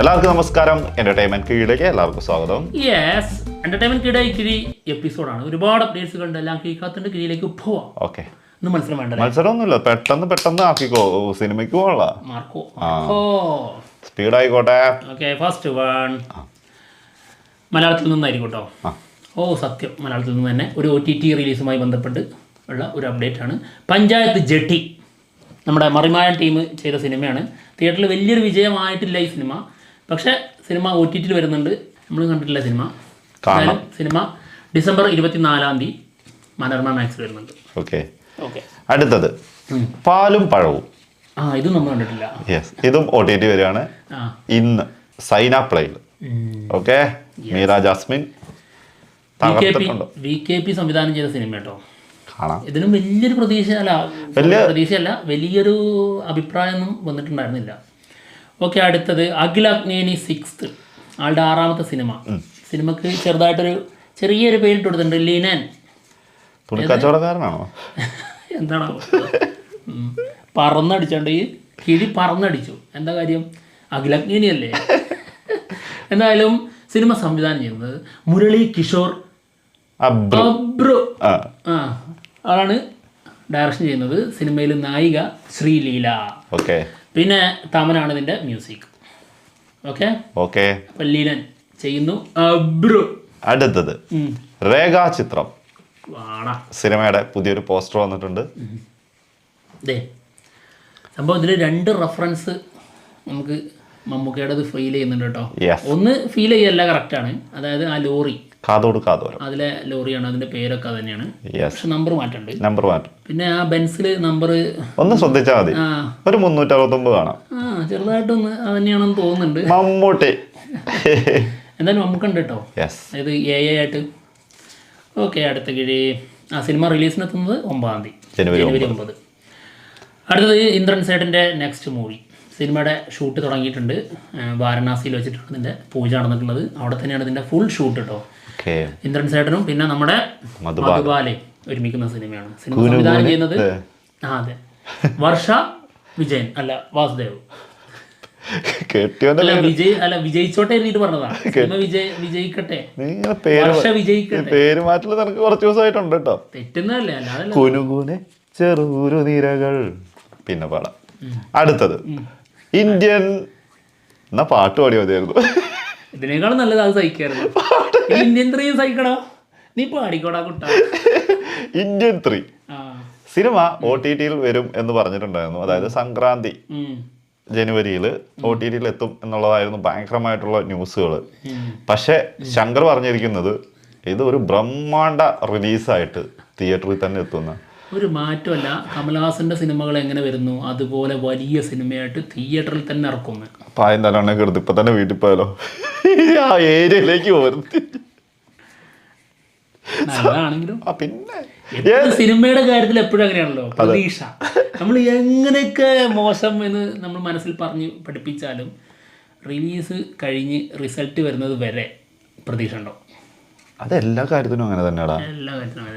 എല്ലാവർക്കും നമസ്കാരം. എന്റർടൈൻമെന്റ് കീഴിലേക്ക് എല്ലാവർക്കും സ്വാഗതം. യെസ് എന്റർടൈൻമെന്റ് കീഴ കിഴി എപ്പിസോഡാണ് ഒരുപാട് അപ്ഡേറ്റ്സ് കണ്ട് എല്ലാം കേൾക്കാത്തതിന്റെ കീഴിലേക്ക് പോവാം. ഓക്കെ ഇന്ന് മത്സരം വേണ്ടല്ലേ? മത്സരമൊന്നുമില്ല. പെട്ടെന്ന് പെട്ടെന്ന് ആക്കിക്കോ. സിനിമയ്ക്ക് പോകണല്ല മാർക്കോ? സ്പീഡ് ആയിക്കോട്ടെ. ഓക്കെ ഫസ്റ്റ് വൺ മലയാളത്തിൽ നിന്നായിരിക്കും കേട്ടോ ഓ സത്യം. മലയാളത്തിൽ നിന്ന് തന്നെ ഒരു ഒ ടി ടി റിലീസുമായി ബന്ധപ്പെട്ട് ഉള്ള ഒരു അപ്ഡേറ്റ് ആണ്. പഞ്ചായത്ത് ജെട്ടി നമ്മുടെ മറിമായ ടീം ചെയ്ത സിനിമയാണ്. തിയേറ്ററിൽ വലിയൊരു വിജയമായിട്ടില്ല ഈ സിനിമ. പക്ഷേ സിനിമ ഒ ടി ടിയിൽ വരുന്നുണ്ട്. നമ്മൾ കണ്ടിട്ടില്ല സിനിമ. സിനിമ ഡിസംബർ ഇരുപത്തിനാലാം തീയതി മനോരമ മാക്സ് വരുന്നുണ്ട്. ഓക്കെ. ഓക്കെ. അടുത്തത്. പാലും പഴവും. ആ ഇതും നമ്മൾ കണ്ടിട്ടില്ല. യെസ്. ഇതും ഒ ടി ടി വരികയാണ്. ഇന്ന് Saina പ്ലേയിൽ. Okay? Meera Jasmine V K P സംവിധാനം ചെയ്ത സിനിമ കേട്ടോ. കാണാം. ഇതിനും വലിയൊരു പ്രതീക്ഷ അല്ല പ്രതീക്ഷയല്ല വലിയൊരു അഭിപ്രായമൊന്നും വന്നിട്ടുണ്ടായിരുന്നില്ല. ഓക്കെ അടുത്തത് അഖിൽ അഗ്നേനി സിക്സ്ത് ആളുടെ ആറാമത്തെ സിനിമ. സിനിമക്ക് ചെറുതായിട്ടൊരു ചെറിയൊരു പേരിട്ട് കൊടുത്തിട്ടുണ്ട് ലീനൻ. എന്താണോ പറന്നടിച്ചോണ്ട് ഈ കിഴി പറന്നടിച്ചു. എന്താ കാര്യം? അഖിലഗ്നി അല്ലേ എന്തായാലും സിനിമ സംവിധാനം ചെയ്യുന്നത് മുരളി കിഷോർ അബ്രു. ആ ആളാണ് ഡയറക്ഷൻ ചെയ്യുന്നത് സിനിമയിൽ നായിക ശ്രീലീല. ഓക്കെ പിന്നെ തമനാണ് ഇതിന്റെ മ്യൂസിക് ഓക്കെ ഓക്കെ അപ്പൊ ലീലൻ ചെയ്യുന്നു അബ്രു. അടുത്തത്. രേഖാചിത്രം. സിനിമയുടെ പുതിയൊരു പോസ്റ്റർ വന്നിട്ടുണ്ട്. സംഭവം ഇതിൽ രണ്ട് റെഫറൻസ് നമുക്ക് മമ്മൂക്കയുടെ ഫീൽ ചെയ്യുന്നുണ്ട് കേട്ടോ. ഒന്ന് ഫീൽ ചെയ്യല്ല ആണ്. അതായത് ആ ലോറി. കാതോട് കാതോരം. അതിലെ ലോറിയാണ് അതിന്റെ പേരൊക്കെ തന്നെയാണ് പക്ഷെ നമ്പർ മാറ്റണ്ട്. നമ്പർ മാറ്റും. പിന്നെ ആ ബെൻസിൽ നമ്പർ ഒന്ന് ശ്രദ്ധിച്ചാൽ മതി. ഒരു മുന്നൂറ്റി അറുപത്തൊമ്പത് കാണാം. ആ ചെറുതായിട്ടൊന്ന് അത് തന്നെയാണെന്ന് തോന്നുന്നുണ്ട്. മമ്മൂട്ടി. എന്തായാലും നമുക്കുണ്ട് കേട്ടോ യെസ് അതായത് എ എ ആയിട്ട്. ഓക്കെ അടുത്ത കിഴി. ആ സിനിമ റിലീസിനെത്തുന്നത് ഒമ്പതാം തീയതി. ജനുവരി ജനുവരി ഒമ്പത്. അടുത്തത് ഇന്ദ്രൻ സൈഡിന്റെ നെക്സ്റ്റ് മൂവി സിനിമയുടെ ഷൂട്ട് തുടങ്ങിയിട്ടുണ്ട്. വാരണാസിയിൽ വെച്ചിട്ടാണ് ഇതിന്റെ പൂജ നടന്നിട്ടുള്ളത്. അവിടെ തന്നെയാണ് ഇതിന്റെ ഫുൾ ഷൂട്ട് കേട്ടോ ഇന്ദ്രൻ സേട്ടനും പിന്നെ നമ്മുടെ മധുബാല. ഒരുമിക്കുന്ന സിനിമയാണ്. സിനിമ സംവിധാനം ചെയ്യുന്നത് ആ അതെ. വർഷ വിജയൻ അല്ല വാസുദേവ്. അല്ല വിജയ് അല്ല വിജയിച്ചോട്ടെ എഴുതിയിട്ട് പറഞ്ഞതാ. സിനിമ വിജയ് വിജയിക്കട്ടെ. വർഷ വിജയിക്കട്ടെ. പേര് മാറ്റിൽ നിനക്ക് കുറച്ച് ദിവസമായിട്ടുണ്ട് കേട്ടോ. തെറ്റുന്നതല്ലേ അല്ലാതെ കുനുകുനെ ചെറുരു നിരകൾ. പിന്നെ പാടാം. അടുത്തത്. ഇന്ത്യൻ എന്നാ പാട്ട് പാടി മതിയായിരുന്നു. ഇതിനേക്കാളും നല്ലത് അത് സഹിക്കായിരുന്നു. Indian three സഹിക്കണോ? നീ പാടിക്കോടാ കുട്ട. Indian three cinema O T ടിയിൽ വരും എന്ന് പറഞ്ഞിട്ടുണ്ടായിരുന്നു. അതായത് സംക്രാന്തി ജനുവരിയിൽ ഒ ടി ടിയിൽ എത്തും എന്നുള്ളതായിരുന്നു ഭയങ്കരമായിട്ടുള്ള ന്യൂസുകൾ പക്ഷേ പക്ഷെ ശങ്കർ പറഞ്ഞിരിക്കുന്നത് ഇത് ഒരു ബ്രഹ്മാണ്ട റിലീസായിട്ട് തിയേറ്ററിൽ തന്നെ എത്തുന്ന ഒരു മാറ്റമല്ല. കമൽഹാസന്റെ സിനിമകൾ എങ്ങനെ വരുന്നു? അതുപോലെ വലിയ സിനിമയായിട്ട് തിയേറ്ററിൽ തന്നെ ഇറക്കുന്നു പായം തലാണ് ഇപ്പൊ തന്നെ വീട്ടിൽ പോയാലോ? ആ ഏരിയയിലേക്ക് നല്ലതാണെങ്കിലും. പിന്നെ. സിനിമയുടെ കാര്യത്തിൽ എപ്പോഴും അങ്ങനെയാണല്ലോ? പ്രതീക്ഷ. നമ്മൾ എങ്ങനെയൊക്കെ മോശം എന്ന് നമ്മൾ മനസ്സിൽ പറഞ്ഞ് പഠിപ്പിച്ചാലും റിലീസ് കഴിഞ്ഞ് റിസൾട്ട് വരുന്നത് വരെ പ്രതീക്ഷ ഉണ്ടാവും. അത് എല്ലാ കാര്യത്തിനും അങ്ങനെ തന്നെയാടാ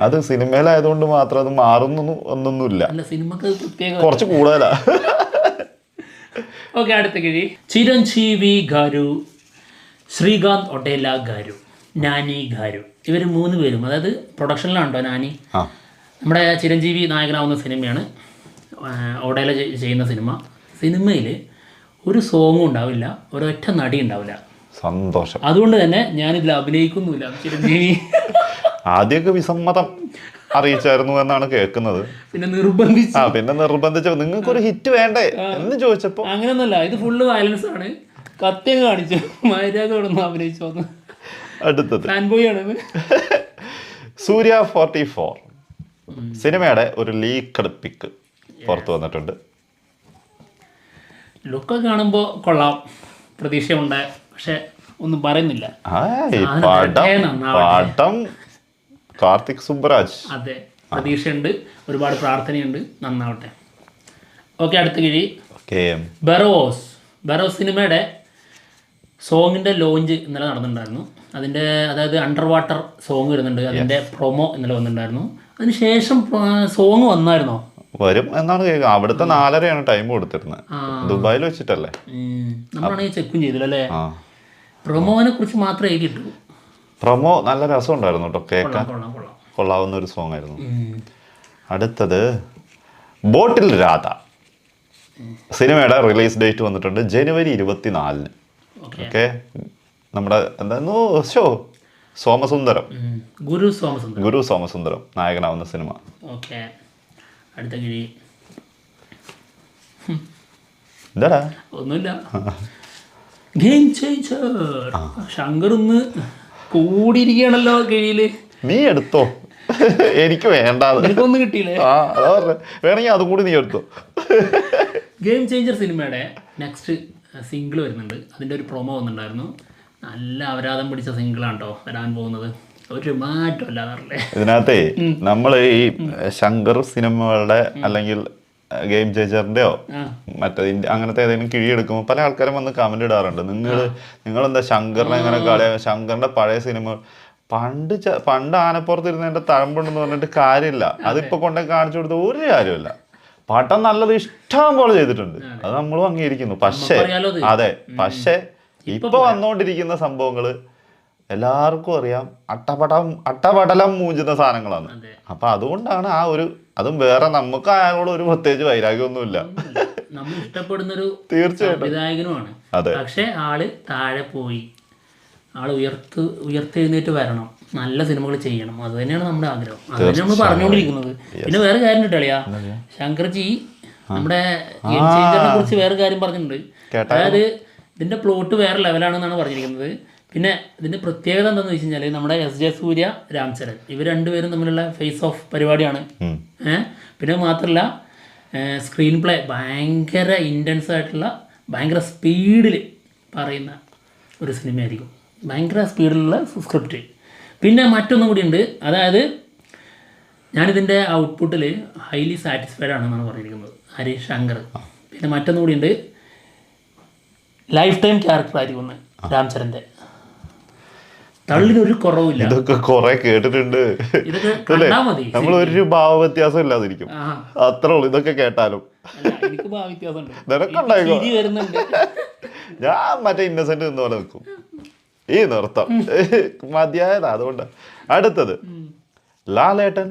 അത് സിനിമയിലായതുകൊണ്ട് മാത്രം അത് മാറുന്നു ഒന്നൊന്നുമില്ല. കുറച്ച് കൂടുതലാ. ഓക്കെ അടുത്ത കിഴി. ചിരഞ്ജീവി ഗാരു ശ്രീകാന്ത് ഒട്ടേല ഗാരു നാനി ഗാരു. ഇവർ മൂന്ന് പേരും. അതായത് പ്രൊഡക്ഷനിലാണോ നാനി? നമ്മുടെ ചിരഞ്ജീവി നായകനാവുന്ന സിനിമയാണ്. ഒടേല ചെയ്യുന്ന സിനിമ. സിനിമയിൽ ഒരു സോങ്ങും ഉണ്ടാവില്ല. ഒരൊറ്റ നടി ഉണ്ടാവില്ല. സന്തോഷം. അതുകൊണ്ട് തന്നെ ഞാനിതിൽ അഭിനയിക്കുന്നില്ല ചിരഞ്ജീവി ആദ്യമൊക്കെ വിസമ്മതം അറിയിച്ചായിരുന്നു എന്നാണ് കേൾക്കുന്നത്. പിന്നെ നിർബന്ധിച്ചു. ആ പിന്നെ നിർബന്ധിച്ച നിങ്ങൾക്ക് ഒരു ഹിറ്റ് വേണ്ടേ എന്ന് ചോദിച്ചപ്പോ അങ്ങനെയൊന്നുമല്ല ഇത് ഫുള്ള് വയലൻസ് ആണ്. കത്തിയ കാണിച്ചു. മര്യാദ കൊടുന്ന് അഭിനയിച്ചു വന്ന് അടുത്തത്. ആണ് സൂര്യ ഫോർട്ടി ഫോർ. സിനിമയുടെ ഒരു ലീക്കഡ് പിക്ക് പുറത്തു വന്നിട്ടുണ്ട്. ലുക്കൊക്കെ കാണുമ്പോൾ കൊള്ളാം. പ്രതീക്ഷയുണ്ട്. പക്ഷെ ഒന്നും പറയുന്നില്ല. ആയ്, സാധനം പടം വരട്ടെ, നന്നാവട്ടെ. പടം കാർത്തിക് സുബ്രാജ്. അതെ പ്രതീക്ഷയുണ്ട് ഒരുപാട് പ്രാർത്ഥനയുണ്ട്. നന്നാവട്ടെ. ഓക്കെ അടുത്ത കിഴി. ബെറോസ്. ബെറോസ് സിനിമയുടെ സോങ്ങിന്റെ ലോഞ്ച് ഇന്നലെ നടന്നിട്ടുണ്ടായിരുന്നു. അതിന്റെ അതായത് അണ്ടർ വാട്ടർ സോങ് വരുന്നുണ്ട്. അതിന്റെ പ്രൊമോ ഇന്നലെ വന്നിട്ടുണ്ടായിരുന്നു. അതിനുശേഷം സോങ് വന്നായിരുന്നോ? വരും എന്നാണ് കേൾക്കുക. അവിടുത്തെ നാലരയാണ് ടൈം കൊടുത്തിരുന്നത് ദുബായിൽ വെച്ചിട്ടല്ലേ. നമ്മളാണെങ്കിൽ ചെക്കും പ്രൊമോനെ കുറിച്ച് മാത്രമേ പ്രൊമോ നല്ല രസം ഉണ്ടായിരുന്നു കേട്ടോ കേൾക്കാൻ കൊള്ളാം കൊള്ളാം. കൊള്ളാം കൊള്ളാവുന്ന ഒരു സോങ് ആയിരുന്നു. അടുത്തത് ബോട്ടിൽ രാധ. സിനിമയുടെ റിലീസ് ഡേറ്റ് വന്നിട്ടുണ്ട് ജനുവരി ഇരുപത്തിനാലിന്. ഓക്കെ. നമ്മുടെ എന്തായിരുന്നു? ഷോ. സോമസുന്ദരം. ഗുരു സോമസുന്ദരം. ഗുരു സോമസുന്ദരം നായകനാവുന്ന സിനിമ. ഓക്കെ. അടുത്ത കിഴി. എന്താടാ? ഒന്നുമില്ല. ഗെയിം ചേഞ്ചർ ശങ്കർ ഒന്ന് കൂടിയിരിക്കുകയാണല്ലോ കിഴിയിൽ. നീ എടുത്തോ? എനിക്ക് വേണ്ടാത് എനിക്കൊന്നും കിട്ടിയില്ലേ? ആ അതാ പറഞ്ഞെ. വേണമെങ്കിൽ അതും കൂടി നീ എടുത്തോ? ഗെയിം ചേഞ്ചർ സിനിമയുടെ നെക്സ്റ്റ് സിംഗിൾ വരുന്നുണ്ട്. അതിന്റെ ഒരു പ്രൊമോ വന്നിട്ടുണ്ടായിരുന്നു. നല്ല അപരാധം പിടിച്ച സിംഗിളാണ് കേട്ടോ വരാൻ പോകുന്നത്. ഒരു മാറ്റം അല്ലാതെ ഇതിനകത്തെ നമ്മൾ ഈ ശങ്കർ സിനിമകളുടെ അല്ലെങ്കിൽ ഗെയിം ചേച്ചറിന്റെയോ മറ്റേ അങ്ങനത്തെ ഏതെങ്കിലും കിഴിയെടുക്കുമ്പോൾ പല ആൾക്കാരും വന്ന് കമന്റ് ഇടാറുണ്ട്. നിങ്ങൾ നിങ്ങൾ എന്താ ശങ്കറിനെ എങ്ങനെ കളിയാ ശങ്കറിന്റെ പഴയ സിനിമ പണ്ട് പണ്ട് ആനപ്പുറത്തിരുന്നതിന്റെ തഴമ്പുണ്ടെന്ന് പറഞ്ഞിട്ട് കാര്യമില്ല. അതിപ്പോ കൊണ്ടേ കാണിച്ചു കൊടുത്ത ഒരു കാര്യമില്ല പട്ടം നല്ലത് ഇഷ്ടം പോലെ ചെയ്തിട്ടുണ്ട്. അത്. നമ്മളും അംഗീകരിക്കുന്നു. പക്ഷേ അതെ. പക്ഷേ ഇപ്പൊ വന്നുകൊണ്ടിരിക്കുന്ന സംഭവങ്ങൾ എല്ലാവർക്കും അറിയാം. അട്ടപടം അട്ടപടലം മൂഞ്ചുന്ന സാധനങ്ങളാണ്. അപ്പൊ അതുകൊണ്ടാണ് ആ ഒരു അതും വേറെ നമുക്ക് അയാളോട് ഒരു പ്രത്യേകിച്ച് വൈരാഗ്യമൊന്നുമില്ല. നമ്മൾ ഇഷ്ടപ്പെടുന്നൊരു തീർച്ചയായിട്ടും. സംവിധായകനുമാണ്. അതെ. പക്ഷെ ആൾ താഴെ പോയി. ആൾ ഉയർത്ത് ഉയർത്തെഴുന്നേറ്റ് വരണം. നല്ല സിനിമകൾ ചെയ്യണം. അത് തന്നെയാണ് നമ്മുടെ ആഗ്രഹം. അത് തന്നെ നമ്മൾ പറഞ്ഞുകൊണ്ടിരിക്കുന്നത്. പിന്നെ വേറെ കാര്യം കിട്ടിയാ ശങ്കർജി നമ്മുടെ കുറിച്ച് വേറെ കാര്യം പറഞ്ഞിട്ടുണ്ട്. അതായത് ഇതിന്റെ പ്ലോട്ട് വേറെ ലെവലാണെന്നാണ് പറഞ്ഞിരിക്കുന്നത്. പിന്നെ ഇതിന്റെ പ്രത്യേകത എന്താണെന്ന് വെച്ച് കഴിഞ്ഞാൽ നമ്മുടെ എസ് ജെ സൂര്യ രാംചരൺ ഇവർ രണ്ടുപേരും തമ്മിലുള്ള ഫേസ് ഓഫ് പരിപാടിയാണ്. പിന്നെ മാത്രമല്ല സ്ക്രീൻ പ്ലേ ഭയങ്കര ഇന്റൻസ് ആയിട്ടുള്ള ഭയങ്കര സ്പീഡിൽ പറയുന്ന ഒരു സിനിമയായിരിക്കും. ഭയങ്കര സ്പീഡിലുള്ള സ്ക്രിപ്റ്റ് പിന്നെ മറ്റൊന്നും കൂടി ഉണ്ട് അതായത് ഞാനിതിന്റെ ഔട്ട്പുട്ടിൽ ഹൈലി സാറ്റിസ്ഫൈഡ് ആണെന്നാണ് പറഞ്ഞിരിക്കുന്നത്. ഹരീഷ് ശങ്കർ. പിന്നെ മറ്റൊന്നും കൂടി ഉണ്ട് ലൈഫ് ടൈം ക്യാരക്ടർ ആയിരിക്കും ഒന്ന് രാംചരന്റെ തള്ളിനൊരു കുറവില്ല ഇതൊക്കെ കൊറേ കേട്ടിട്ടുണ്ട്. നമ്മൾ ഒരു ഭാവ വ്യത്യാസം ഇല്ലാതിരിക്കും അത്ര ഉള്ളൂ ഇതൊക്കെ കേട്ടാലും. നിനക്കുണ്ടായിക്കോ ഞാൻ മറ്റേ ഇന്നസെന്റ് നിന്ന് പോലെ നിൽക്കും. ഈ നൃത്തം. മതിയായതാ അതുകൊണ്ട്. അടുത്തത്. Lalettan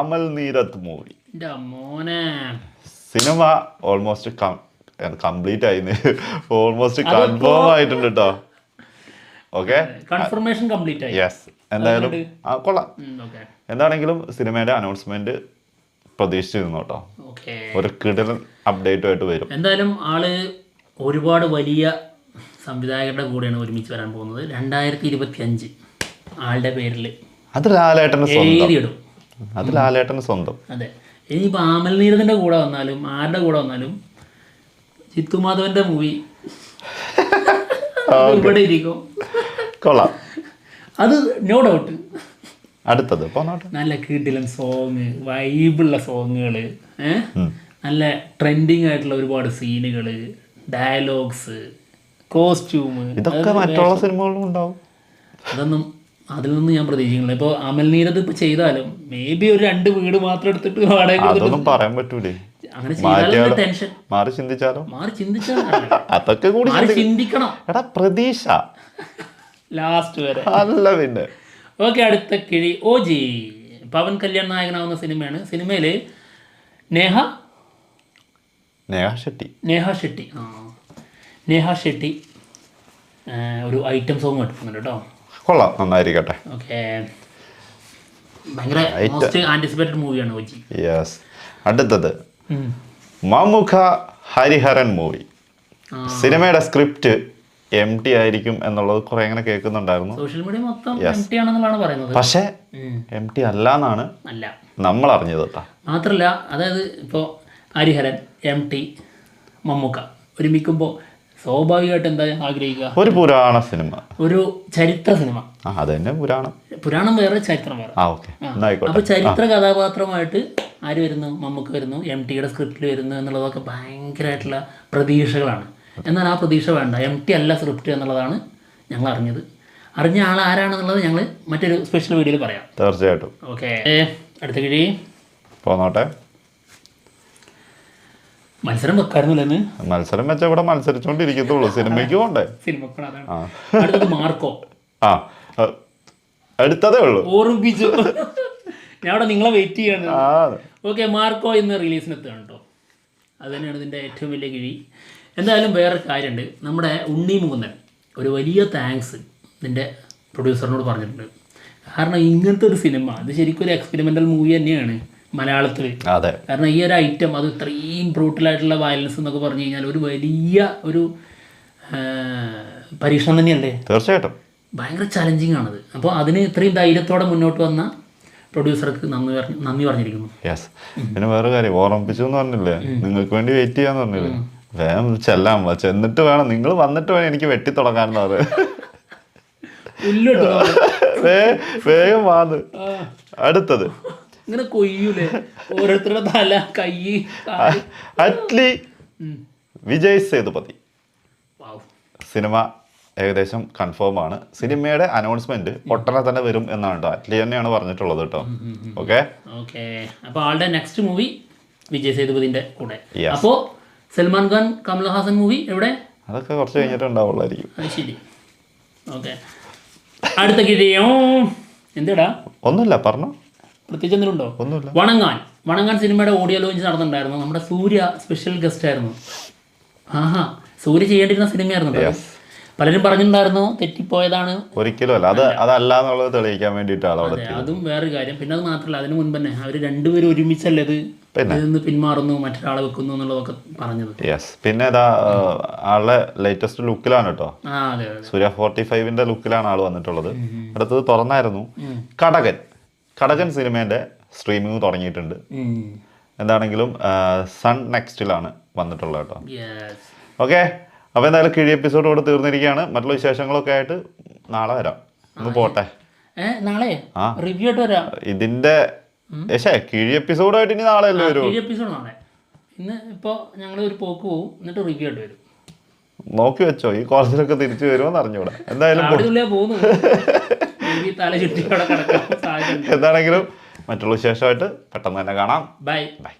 Amal Neerad movie. Cinema almost complete ആയി ഓൾമോസ്റ്റ് കൺഫേം ആയിട്ടുണ്ട് കേട്ടോ ഓക്കെ കൺഫർമേഷൻ കംപ്ലീറ്റ് ആയി. യെസ് എന്തായാലും ആ കൊള്ളാം. ഓക്കെ എന്താണെങ്കിലും സിനിമയുടെ അനൗൺസ്മെന്റ് പ്രതീക്ഷിച്ചിരുന്നു കേട്ടോ. ഒരു ഒരു കിടലൻ അപ്ഡേറ്റുമായിട്ട് വരും. എന്തായാലും ആൾ ഒരുപാട് വലിയ സംവിധായകരുടെ കൂടെയാണ് ഒരുമിച്ച് വരാൻ പോകുന്നത്. രണ്ടായിരത്തി ഇരുപത്തി അഞ്ച് ആളുടെ പേരിൽ അത് ലാലേട്ടന് സ്വന്തം. എഴുതിയിടും. അത് ലാലേട്ടന് സ്വന്തം. അതെ. ഇനിയിപ്പോൾ ആമൽ നീരദിന്റെ കൂടെ വന്നാലും ആരുടെ കൂടെ വന്നാലും ചിത്തു മൂവി ഇവിടെ ഇരിക്കും. കൊള്ളാം. അത് നോ ഡൗട്ട് അടുത്തത് നല്ല കിടിലൻ സോങ് വൈബുള്ള സോങ്ങുകൾ നല്ല ട്രെൻഡിങ് ആയിട്ടുള്ള ഒരുപാട് സീനുകൾ ഡയലോഗ്സ് കോസ്റ്റ്യൂം ഇതൊക്കെ മറ്റുള്ള സിനിമകളിലും ഉണ്ടാവും. അതൊന്നും അതിൽ നിന്ന് ഞാൻ പ്രതീക്ഷിക്കുന്നില്ല. ഇപ്പോൾ അമൽ നീരത് ഇപ്പോൾ ചെയ്താലും മേ ബി ഒരു രണ്ട് വീട് മാത്രം എടുത്തിട്ട് വാടക പറയാൻ പറ്റൂലേ. അങ്ങനെ മാറി ചിന്തിച്ചാലോ? മാറി ചിന്തിച്ചാലോ അതൊക്കെ കൂടി ചിന്തിക്കണം. എടാ പ്രതീക്ഷ. ലാസ്റ്റ് വരെ. അല്ല പിന്നെ. ഓക്കെ അടുത്ത കിഴി. ഓ ജി പവൻ കല്യാൺ നായകനാവുന്ന സിനിമയാണ്. സിനിമയിൽ നേഹ? നേഹ ഷെട്ടി. നേഹ ഷെട്ടി. ആ. നേഹ ഷെട്ടി. ഒരു ഐറ്റം സോങ് എടുക്കുന്നുണ്ട് കേട്ടോ. കൊള്ളാം നന്നായിരിക്കട്ടെ. ഓക്കെ. ഭയങ്കര ആന്റിസിപ്പേറ്റഡ് മൂവിയാണ് ഓ ജി യെസ് അടുത്തത്. മമുഖ ഹരിഹരൻ മൂവി. സിനിമയുടെ സ്ക്രിപ്റ്റ് എം ടി ആയിരിക്കും എന്നുള്ളത് കുറെ ഇങ്ങനെ കേൾക്കുന്നുണ്ടായിരുന്നു. സോഷ്യൽ മീഡിയ മൊത്തം പക്ഷേ. എം ടി അല്ല. എന്നാണ് നമ്മൾ അറിഞ്ഞത് കേട്ടോ. മാത്രല്ല അതായത് ഇപ്പോ ഹരിഹരൻ എം ടി മമ്മൂക്ക ഒരുമിക്കുമ്പോൾ സ്വാഭാവികമായിട്ട് എന്താ ആഗ്രഹിക്കുക? ഒരു പുരാണ സിനിമ. ഒരു ചരിത്ര സിനിമ. ആ അത് പുരാണം. പുരാണം വേറെ ചരിത്രം വേറെ. അപ്പൊ ചരിത്ര കഥാപാത്രമായിട്ട് ആര് വരുന്നു? മമ്മൂക്ക് വരുന്നു. എം ടിയുടെ സ്ക്രിപ്റ്റിൽ വരുന്നു എന്നുള്ളതൊക്കെ ഭയങ്കരമായിട്ടുള്ള പ്രതീക്ഷകളാണ്. എന്നാൽ ആ പ്രതീക്ഷ വേണ്ട. എം ടി അല്ല സ്ക്രിപ്റ്റ് എന്നുള്ളതാണ് ഞങ്ങൾ അറിഞ്ഞത്. അറിഞ്ഞ ആൾ ആരാണെന്നുള്ളത് ഞങ്ങൾ മറ്റൊരു സ്പെഷ്യൽ വീഡിയോയിൽ പറയാം. തീർച്ചയായിട്ടും. ഓക്കെ അടുത്ത കിഴി പോന്നോട്ടെ. മത്സരം വെക്കാറുന്നില്ല എന്ന് മത്സരം വെച്ചാൽ ഇവിടെ മത്സരിച്ചോണ്ടിരിക്കത്തുള്ളൂ. സിനിമയ്ക്ക് പോണ്ടേ? Cinema Marco. ആ. അടുത്തതേ ഉള്ളൂ. ഓർമ്മിപ്പിച്ചു ഞാൻ അവിടെ നിങ്ങളെ വെയിറ്റ് ചെയ്യാണ്. ഓക്കെ മാർക്കോ ഇന്ന് റിലീസിന് എത്തുകയാണ് കേട്ടോ. അത് തന്നെയാണ് ഇതിന്റെ ഏറ്റവും വലിയ കിഴി. എന്തായാലും വേറെ കാര്യമുണ്ട്. നമ്മുടെ ഉണ്ണി മുകുന്ദൻ ഒരു വലിയ താങ്ക്സ് ഇതിന്റെ പ്രൊഡ്യൂസറിനോട് പറഞ്ഞിട്ടുണ്ട്. കാരണം ഇങ്ങനത്തെ ഒരു സിനിമ അത് ശരിക്കും ഒരു എക്സ്പെരിമെന്റൽ മൂവി തന്നെയാണ്. മലയാളത്തിൽ അതെ. കാരണം ഈ ഒരു ഐറ്റം അത് ഇത്രയും ബ്രൂട്ടലായിട്ടുള്ള വയലൻസ് എന്നൊക്കെ പറഞ്ഞു കഴിഞ്ഞാൽ ഒരു വലിയ ഒരു പരീക്ഷണം തന്നെയല്ലേ? തീർച്ചയായിട്ടും. ഭയങ്കര ചലഞ്ചിങ് ആണത്. അപ്പോൾ അതിന് ഇത്രയും ധൈര്യത്തോടെ മുന്നോട്ട് വന്ന പ്രൊഡ്യൂസർക്ക് നന്ദി പറഞ്ഞു നന്ദി പറഞ്ഞിരിക്കുന്നു. യെസ് പിന്നെ വേറെ കാര്യം ഓർമ്മിപ്പിച്ചു എന്ന് പറഞ്ഞില്ലേ? നിങ്ങൾക്ക് വേണ്ടി വെയിറ്റ് ചെയ്യാന്ന് പറഞ്ഞില്ലേ? വേഗം ചെല്ലാം ചെന്നിട്ട് വേണം. നിങ്ങൾ വന്നിട്ട് വേണം എനിക്ക് വെട്ടി തുടങ്ങാൻ. അത് വേഗം വാന്ന്. അടുത്തത്. ഇങ്ങനെ കൊയ്യൂലേ? ഓരോരുത്തരുടെ തല കൈ. അറ്റ്ലി. വിജയ് സേതുപതി. സിനിമ ഏകദേശം കൺഫേം ആണ്. സിനിമയുടെ അനൗൺസ്മെന്റ് ഒട്ടനെ തന്നെ വരും എന്നാണ് കേട്ടോ അറ്റ്ലി തന്നെയാണ് പറഞ്ഞിട്ടുള്ളത് കേട്ടോ ഓക്കെ ഓക്കെ അപ്പൊ ആളുടെ നെക്സ്റ്റ് മൂവി വിജയ് സേതുപതിന്റെ കൂടെ. അപ്പോ സൽമാൻ ഖാൻ കമൽഹാസൻ മൂവി എവിടെ? അതൊക്കെ കുറച്ച് കഴിഞ്ഞിട്ടുണ്ടാവുള്ളായിരിക്കും. ശരി. ഓക്കെ അടുത്ത കിഴിയോ എന്തടാ? ഒന്നുമില്ല പറഞ്ഞു. പ്രത്യേകിച്ച് എന്തെങ്കിലുണ്ടോ വണങ്ങാൻ. വണങ്ങാൻ സിനിമയുടെ ഓഡിയോ ലോഞ്ച് നടന്നിട്ടുണ്ടായിരുന്നു. നമ്മുടെ സൂര്യ സ്പെഷ്യൽ ഗസ്റ്റ് ആയിരുന്നു. ആഹാ. സൂര്യ ചെയ്യേണ്ടിരുന്ന സിനിമയായിരുന്നു പലരും പറഞ്ഞിട്ടുണ്ടായിരുന്നു തെറ്റിപ്പോയതാണ്. ഒരിക്കലും അല്ല. അത് അതല്ല എന്നുള്ളത് തെളിയിക്കാൻ വേണ്ടിയിട്ടാണ് അതെ, വേറൊരു കാര്യം. പിന്നെ അത് മാത്രമല്ല അതിന് മുൻപ് തന്നെ അവർ രണ്ടുപേരും ഒരുമിച്ചല്ലേ ഇത് നിന്ന് പിന്മാറുന്നു മറ്റൊരാളെ വെക്കുന്നു എന്നുള്ളതൊക്കെ പറഞ്ഞത്. യെസ് പിന്നെ ഇതാ ആളുടെ ലേറ്റസ്റ്റ് ലുക്കിലാണ് കേട്ടോ. സൂര്യ ഫോർട്ടി ഫൈവിന്റെ ലുക്കിലാണ് ആൾ വന്നിട്ടുള്ളത്. അടുത്തത് തുറന്നായിരുന്നു. കടകൻ. കടകൻ സിനിമേന്റെ സ്ട്രീമിംഗ് തുടങ്ങിയിട്ടുണ്ട്. എന്താണെങ്കിലും സൺ നെക്സ്റ്റിലാണ് വന്നിട്ടുള്ളത് കേട്ടോ. ഓക്കെ അപ്പോൾ എന്തായാലും കിഴി എപ്പിസോഡ് കൂടെ തീർന്നിരിക്കുകയാണ്. മറ്റുള്ള വിശേഷങ്ങളൊക്കെ ആയിട്ട് നാളെ വരാം. ഒന്ന് പോട്ടെ. നാളെ. റിവ്യൂ ആയിട്ട് വരാം. ഇതിന്റെ ഏശേ കിഴി എപ്പിസോഡായിട്ട് ഇനി നാളെ അല്ലേ വരൂ? എപ്പിസോഡ് നാളെ. ഇന്ന് ഇപ്പോൾ ഞങ്ങൾ ഒരു പോക്ക് പോകും എന്നിട്ട് റിവ്യൂ ആയിട്ട് വരും. നോക്കി വെച്ചോ ഈ കോളേജിലൊക്കെ തിരിച്ചു വരുമോ അറിഞ്ഞൂടാ എന്തായാലും പോകുന്നു തല ചുറ്റി അവിടെ കിടക്കാൻ സാധ്യത എന്താണെങ്കിലും മറ്റുള്ള വിശേഷമായിട്ട് പെട്ടെന്ന് തന്നെ കാണാം. Bye bye